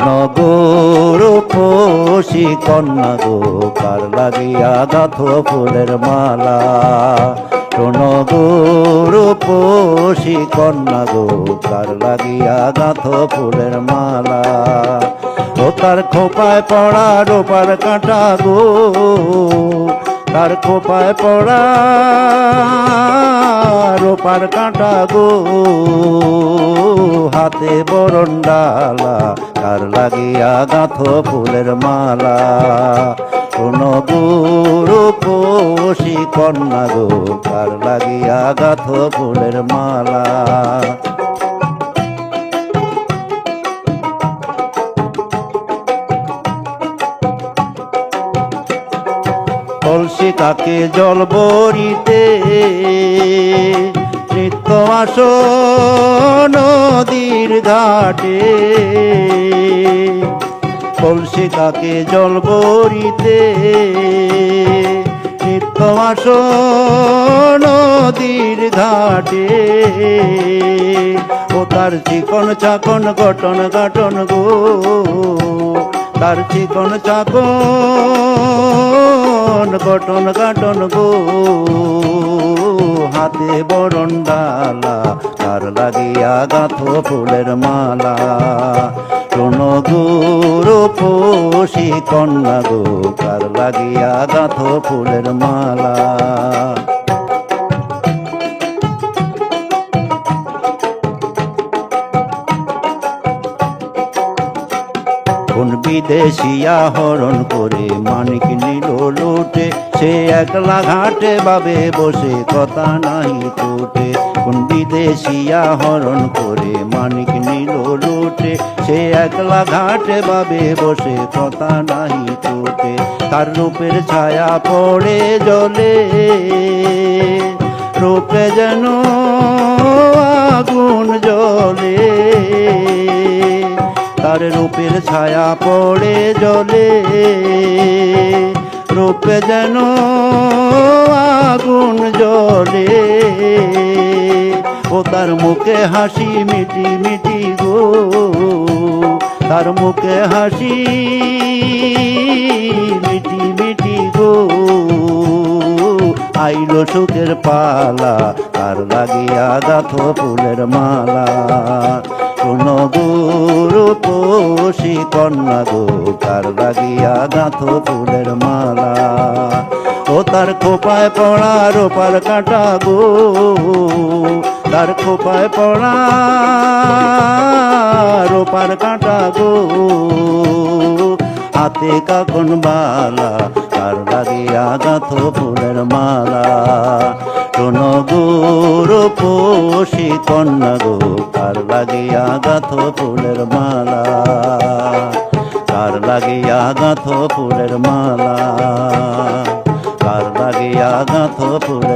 কোন গুরু পোষি কন্যা গো কার লাগিয়া গাথ ফুলের মালা। কোন গুরু পোষি কন্যা গো কার লাগিয়া গাথ ফুলের মালা। ও তার খোপায় পড়া রোপার কাঁটা গো, তার খোপায় পড়া রোপার কাঁটা গো। হাতে বরণ ডালা কার লাগিয়া গাঁথ ফুলের মালা? কোন গুরু পোষি কন্যা গো, কার লাগিয়া গাঁথ ফুলের মালা? কলসি কাকে জল বরিতে আস নদীর ঘাটে। কলসি কাকে জল বরিতে নিত্য নদীর ঘাটে। ও তার চিকন চাকন গঠন গাটন গো। তার চিকন চাকন গঠন গাটন গো। হাতে বরণ ডালা, তার লাগিয়া গাথ ফুলের মালা। কোন গুরু পোষি কন্যা গো কার লাগিয়া গাথ ফুলের মালা। কোন বিদেশিয়া হরণ করে মানিক সে একলা ঘাটে বাবে বসে, কথা নাই টুটে। কোন বিদেশিয়া হরণ করে, মানিক নিল লুটে। সে একলা ঘাটে বাবে বসে, কথা নাই টুটে। তার রূপের ছায়া পড়ে জলে। রূপে যেন আগুন জ্বলে। তার রূপের ছায়া পড়ে জলে। রূপে যেন আগুন জলে ও তার মুখে হাসি মিটি মিটি গো। তার মুখে হাসি মিটি মিটি গো। আইলো সুখের পালা, তার লাগিয়া গাথ ফুলের মালা। কোন গুরু পোষি কন্যা গো, তার লাগিয়া গাথ ফুলের মালা। ও তার খোপায় পড়া রোপার কাটা গো, তার খোপায় পড়া রোপার কাটা গো। হাতে কাকন বালা, তার লাগিয়া গাথ ফুলের মালা। কোন গুরু পোষি কন্যা গো লাগিয়া গাথ ফুলের মালা। কার লাগিয়া গাথ ফুলের মালা? কার লাগিয়া গাথ মালা